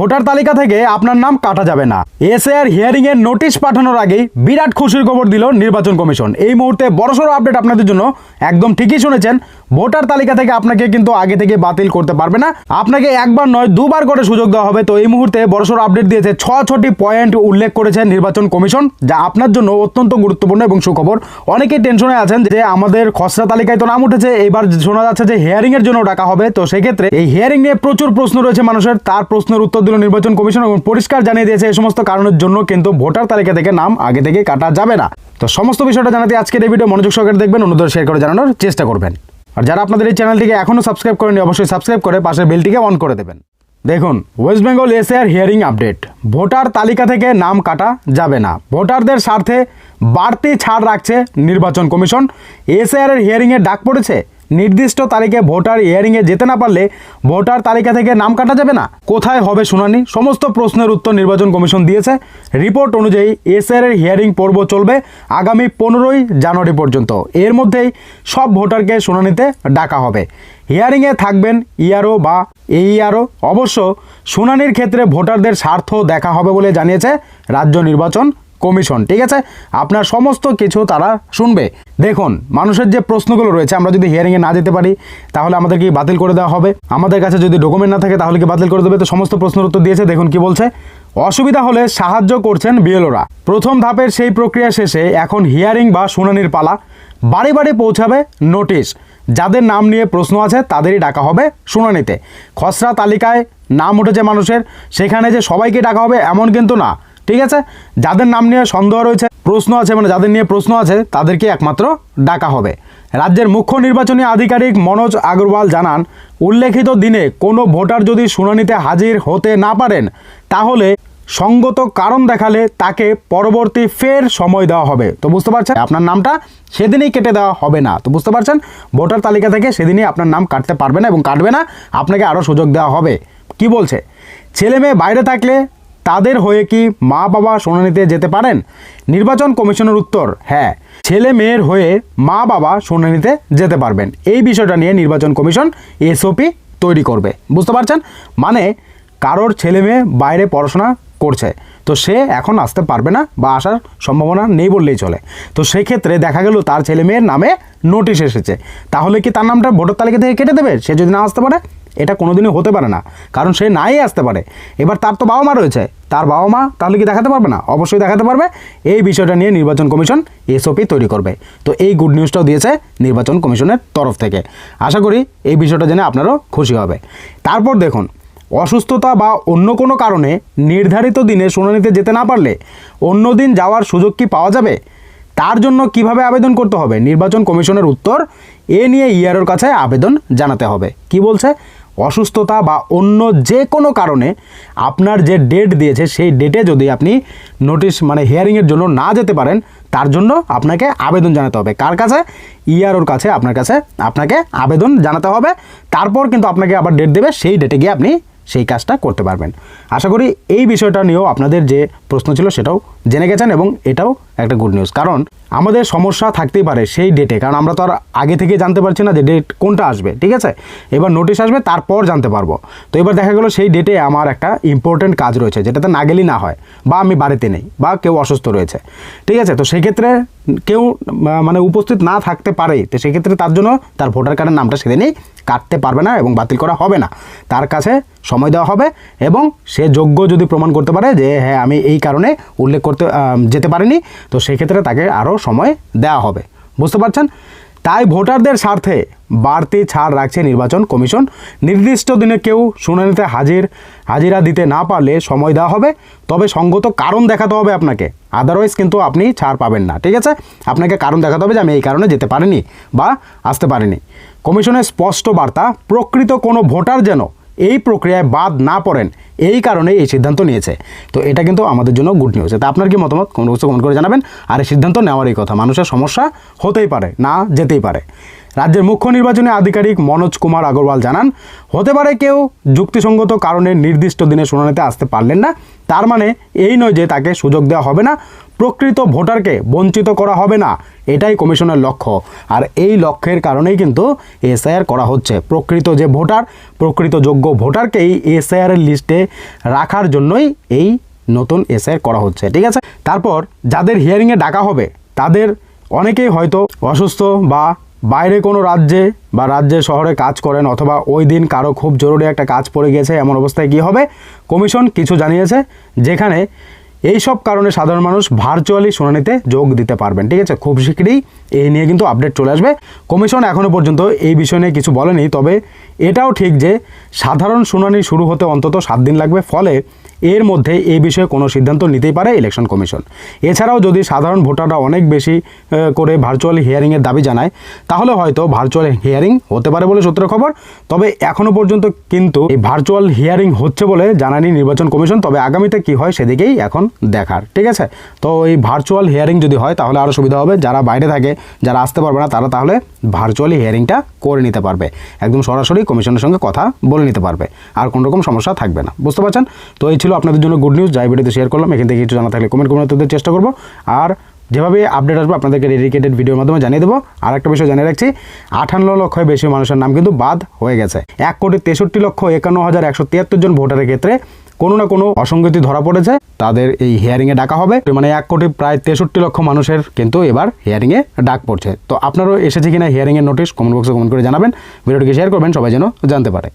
Voter তালিকা থেকে আপনার নাম কাটা যাবে না। এসএআর হিয়ারিং এর নোটিশ পাঠানোর আগেই বিরাট খুশির খবর দিল নির্বাচন কমিশন। এই মুহূর্তে বড়সড় আপডেট আপনাদের জন্য। একদম ঠিকই শুনেছেন ভোটার তালিকা থেকে আপনাকে কিন্তু আগে থেকে বাতিল করতে পারবে না। আপনাকে একবার নয়, দুবার করে সুযোগ দেওয়া হবে। তো এই মুহূর্তে বড়সড় আপডেট দিয়েছে ছ ছটি পয়েন্ট উল্লেখ করেছে নির্বাচন কমিশন, যা আপনার জন্য অত্যন্ত গুরুত্বপূর্ণ এবং সুখবর। অনেকেই টেনশনে আছেন যে আমাদের খসড়া তালিকায় তো নাম উঠেছে, এবার শোনা যাচ্ছে যে হিয়ারিং এর জন্য ডাকা হবে। তো সেক্ষেত্রে এই হিয়ারিং নিয়ে প্রচুর প্রশ্ন রয়েছে মানুষের। তার প্রশ্নের উত্তর দিল নির্বাচন কমিশন এবং পরিষ্কার জানিয়ে দিয়েছে এই সমস্ত কারণের জন্য কিন্তু ভোটার তালিকা থেকে নাম আগে থেকে কাটা যাবে না। তো সমস্ত বিষয়টা জানাতে আজকের এই ভিডিও, মনোযোগ সহকারে দেখবেন, অন্যদের শেয়ার করে জানানোর চেষ্টা করবেন। আর যারা আপনাদের এই চ্যানেলটিকে এখনও সাবস্ক্রাইব করেনি অবশ্যই সাবস্ক্রাইব করে পাশের বেলটিকে অন করে দেবেন। দেখুন ওয়েস্ট বেঙ্গল এসএর হিয়ারিং আপডেট ভোটার তালিকা থেকে নাম কাটা যাবে না। ভোটারদের স্বার্থে বাড়তি ছাড় রাখছে নির্বাচন কমিশন। এসএআর এর হিয়ারিংয়ে ডাক পড়েছে? নির্দিষ্ট তারিখে ভোটার হিয়ারিংয়ে যেতে না পারলে ভোটার তালিকা থেকে নাম কাটা যাবে না। কোথায় হবে শুনানি? সমস্ত প্রশ্নের উত্তর নির্বাচন কমিশন দিয়েছে। রিপোর্ট অনুযায়ী এসআর এর হিয়ারিং পর্ব চলবে আগামী পনেরোই জানুয়ারি পর্যন্ত। এর মধ্যেই সব ভোটারকে শুনানিতে ডাকা হবে। হিয়ারিংয়ে থাকবেন ইআরও বা এইআরও। অবশ্য শুনানির ক্ষেত্রে ভোটারদের স্বার্থ দেখা হবে বলে জানিয়েছে রাজ্য নির্বাচন কমিশন, ঠিক আছে? আপনার সমস্ত কিছু তারা শুনবে। দেখুন, মানুষের যে প্রশ্নগুলো রয়েছে, আমরা যদি হিয়ারিংয়ে না যেতে পারি, তাহলে আমাদের কি বাতিল করে দেওয়া হবে? আমাদের কাছে যদি ডকুমেন্ট না থাকে, তাহলে কি বাতিল করে দেবে? তো সমস্ত প্রশ্নের উত্তর দিয়েছে, দেখুন কি বলছে। অসুবিধা হলে সাহায্য করছেন বিএলওরা। প্রথম ধাপের সেই প্রক্রিয়া শেষে এখন হিয়ারিং বা শুনানির পালা। বাড়ি বাড়ি পৌঁছাবে নোটিশ যাদের নাম নিয়ে প্রশ্ন আছে, তাদেরই ডাকা হবে শুনানিতে। খসড়া তালিকায় নাম উঠেছে মানুষের, সেখানে যে সবাইকে ডাকা হবে, এমন কিন্তু না। ঠিক আছে? যাদের নাম নিয়ে সন্দেহ রয়েছে, প্রশ্ন আছে মানে যাদের নিয়ে প্রশ্ন আছে, তাদেরকে একমাত্র ডাকা হবে। রাজ্যের মুখ্য নির্বাচনী আধিকারিক মনোজ আগরওয়াল জানান, উল্লেখিত দিনে কোনো ভোটার যদি শুনানিতে হাজির হতে না পারেন, তাহলে সঙ্গত কারণ দেখালে তাকে পরবর্তী ফের সময় দেওয়া হবে। তো বুঝতে পারছেন? আপনার নামটা সেদিনই কেটে দেওয়া হবে না। তো বুঝতে পারছেন? ভোটার তালিকা থেকে সেদিনই আপনার নাম কাটতে পারবে না এবং কাটবে না, আপনাকে আরও সুযোগ দেওয়া হবে। কি বলছে? ছেলে মেয়ে বাইরে থাকলে তাদের হয়ে কি মা বাবা শুনানিতে যেতে পারেন? নির্বাচন কমিশনের উত্তর হ্যাঁ। ছেলে মেয়ের হয়ে মা বাবা শুনানিতে যেতে পারবেন। এই বিষয়টা নিয়ে নির্বাচন কমিশন এসওপি তৈরি করবে। বুঝতে পারছেন? মানে কারোর ছেলে মেয়ে বাইরে পড়াশোনা করছে। তো সে এখন আসতে পারবে না বা আসার সম্ভাবনা নেই বললেই চলে। তো সেক্ষেত্রে দেখা গেল তার ছেলে মেয়ের নামে নোটিশ এসেছে। তাহলে কি তার নামটা ভোটার তালিকা থেকে কেটে দেবে? সে যদি না আসতে পারে এটা কোনোদিনই হতে পারে না। কারণ সে নাই আসতে পারে। এবার তার তো বাবা মা রয়েছে। তার বাবা মা তাহলে কি দেখাতে পারবে না? অবশ্যই দেখাতে পারবে। এই বিষয়টা নিয়ে নির্বাচন কমিশন এসওপি তৈরি করবে। তো এই গুড নিউজটাও দিয়েছে নির্বাচন কমিশনের তরফ থেকে। আশা করি এই বিষয়টা জেনে আপনারও খুশি হবে। তারপর দেখুন, অসুস্থতা বা অন্য কোনো কারণে নির্ধারিত দিনে শুনানিতে যেতে না পারলে অন্য দিন যাওয়ার সুযোগ কি পাওয়া যাবে? তার জন্য কীভাবে আবেদন করতে হবে? নির্বাচন কমিশনের উত্তর এ নিয়ে ইআরওর কাছে আবেদন জানাতে হবে। কি বলছে? অসুস্থতা বা অন্য যে কোনো কারণে আপনার যে ডেট দিয়েছে, সেই ডেটে যদি আপনি নোটিশ মানে হিয়ারিংয়ের জন্য না যেতে পারেন, তার জন্য আপনাকে আবেদন জানাতে হবে। কার কাছে? ইয়ারোর কাছে, আপনার কাছে আপনাকে আবেদন জানাতে হবে। তারপর কিন্তু আপনাকে আবার ডেট দেবে, সেই ডেটে গিয়ে আপনি সেই কাজটা করতে পারবেন। আশা করি এই বিষয়টা নিয়েও আপনাদের যে প্রশ্ন ছিল সেটাও জেনে গেছেন এবং এটাও একটা গুড নিউজ কারণ আমাদের সমস্যা থাকতেই পারে সেই ডেটে কারণ আমরা তো আর আগে থেকে জানতে পারছি না যে ডেট কোনটা আসবে, ঠিক আছে? এবার নোটিশ আসবে, তারপর জানতে পারব। তো এবার দেখা গেলো সেই ডেটে আমার একটা ইম্পর্টেন্ট কাজ রয়েছে, যেটাতে না গেলেই না হয় বা আমি বাড়িতে নেই বা কেউ অসুস্থ রয়েছে, ঠিক আছে? তো সেক্ষেত্রে কেউ মানে উপস্থিত না থাকতে পারে, তো সেক্ষেত্রে তার জন্য তার ভোটার কার্ডের নামটা সেদিনই কাটতে পারবে না এবং বাতিল করা হবে না। তার কাছে সময় দেওয়া হবে এবং সে যোগ্য যদি প্রমাণ করতে পারে যে হ্যাঁ আমি এই কারণে উল্লেখ করতে যেতে পারিনি তো সেক্ষেত্রে তাকে আরও সময় দেওয়া হবে। বুঝতে পারছেন? তাই ভোটারদের স্বার্থে বাড়তি ছাড় রাখছে নির্বাচন কমিশন। নির্দিষ্ট দিনে কেউ শুনানিতে হাজির, হাজিরা দিতে না পারলে সময় দেওয়া হবে। তবে সঙ্গত কারণ দেখাতে হবে আপনাকে। আদারওয়াইজ কিন্তু আপনি ছাড় পাবেন না, ঠিক আছে? আপনাকে কারণ দেখাতে হবে যে আমি এই কারণে যেতে পারিনি বা আসতে পারিনি। কমিশনের স্পষ্ট বার্তা, প্রকৃত কোনো ভোটার যেন এই প্রক্রিয়ায় বাদ না পড়েন। এই কারণে এই সিদ্ধান্ত নিয়েছে। তো এটা কিন্তু আমাদের জন্য গুড নিউজ তা আপনার কি মতামত? কোনো কিছু কমেন্ট করে জানাবেন। আর এই সিদ্ধান্ত নেওয়ারই কথা, মানুষের সমস্যা হতেই পারে, না যেতেই পারে। রাজ্যের মুখ্য নির্বাচনী আধিকারিক মনোজ কুমার আগরওয়াল জানান, হতে পারে কেউ যুক্তিসঙ্গত কারণে নির্দিষ্ট দিনে শুনানিতে আসতে পারলেন না তার মানে এই নয় যে তাকে সুযোগ দেওয়া হবে না, প্রকৃত ভোটারকে বঞ্চিত করা হবে না, এটাই কমিশনের লক্ষ্য। আর এই লক্ষ্যের কারণেই কিন্তু এসআইআর করা হচ্ছে। প্রকৃত যে ভোটার, প্রকৃত যোগ্য ভোটারকেই এসআইআর এর লিস্টে রাখার জন্যই এই নতুন এসআইআর করা হচ্ছে, ঠিক আছে? তারপর যাদের হিয়ারিংয়ে ডাকা হবে, তাদের অনেকেই হয়তো অসুস্থ বা বাইরে কোনো রাজ্যে বা রাজ্যে শহরে কাজ করেন অথবা ওই দিন কারও খুব জরুরি একটা কাজ পড়ে গিয়েছে, এমন অবস্থায় কী হবে? কমিশন কিছু জানিয়েছে, যেখানে এই সব কারণে সাধারণ মানুষ ভার্চুয়ালি শুনানিতে যোগ দিতে পারবেন। ঠিক আছে? খুব শীঘ্রই এই নিয়ে কিন্তু আপডেট চলে আসবে। কমিশন এখনও পর্যন্ত এই বিষয় নিয়ে কিছু বলেনি, তবে এটাও ঠিক যে সাধারণ শুনানি শুরু হতে অন্তত সাত দিন লাগবে। ফলে এর মধ্যে এই বিষয়ে কোনো সিদ্ধান্ত নিতেই পারে ইলেকশন কমিশন। এছাড়াও যদি সাধারণ ভোটাররা অনেক বেশি করে ভার্চুয়াল হিয়ারিংয়ের দাবি জানায়, তাহলে হয়তো ভার্চুয়াল হিয়ারিং হতে পারে বলে সূত্রের খবর। তবে এখনও পর্যন্ত কিন্তু এই ভার্চুয়াল হিয়ারিং হচ্ছে বলে জানানি নির্বাচন কমিশন, তবে আগামীতে কি হয় সেদিকেই এখন দেখার, ঠিক আছে? তো এই ভার্চুয়াল হিয়ারিং যদি হয়, তাহলে আরও সুবিধা হবে। যারা বাইরে থাকে, যারা আসতে পারবে না, তারা তাহলে ভার্চুয়ালি হিয়ারিংটা করে নিতে পারবে। একদম সরাসরি কমিশনের সঙ্গে কথা বলে নিতে পারবে। আর কোনো রকম সমস্যা থাকবে না। বুঝতে পারছেন? তো এই ছিল, আপনাদের জন্য গুড নিউজ যাই ভিডিওতে শেয়ার করলাম, এখান থেকে কিছু জানা থাকলে কমেন্ট করে তোদের চেষ্টা করব। আর যেভাবে আপডেট আসবে, আপনাদেরকে ডেডিকেটেড ভিডিওর মাধ্যমে জানিয়ে দেবো। আর একটা বিষয় জানিয়ে রাখছি, আঠান্ন লক্ষের বেশি মানুষের নাম কিন্তু বাদ হয়ে গেছে। এক কোটি তেষট্টি লক্ষ একান্ন হাজার একশো তিয়াত্তর জন ভোটারের ক্ষেত্রে কোনো না কোনো অসঙ্গতি ধরা পড়েছে। তাদের এই হিয়ারিংয়ে ডাকা হবে। মানে এক কোটি প্রায় তেষট্টি লক্ষ মানুষের কিন্তু এবার হিয়ারিংয়ে ডাক পড়ছে। তো আপনারও এসেছে কিনা হিয়ারিংয়ের নোটিশ কমেন্ট বক্সে কমেন্ট করে জানাবেন। ভিডিওটিকে শেয়ার করবেন, সবাই যেন জানতে পারে।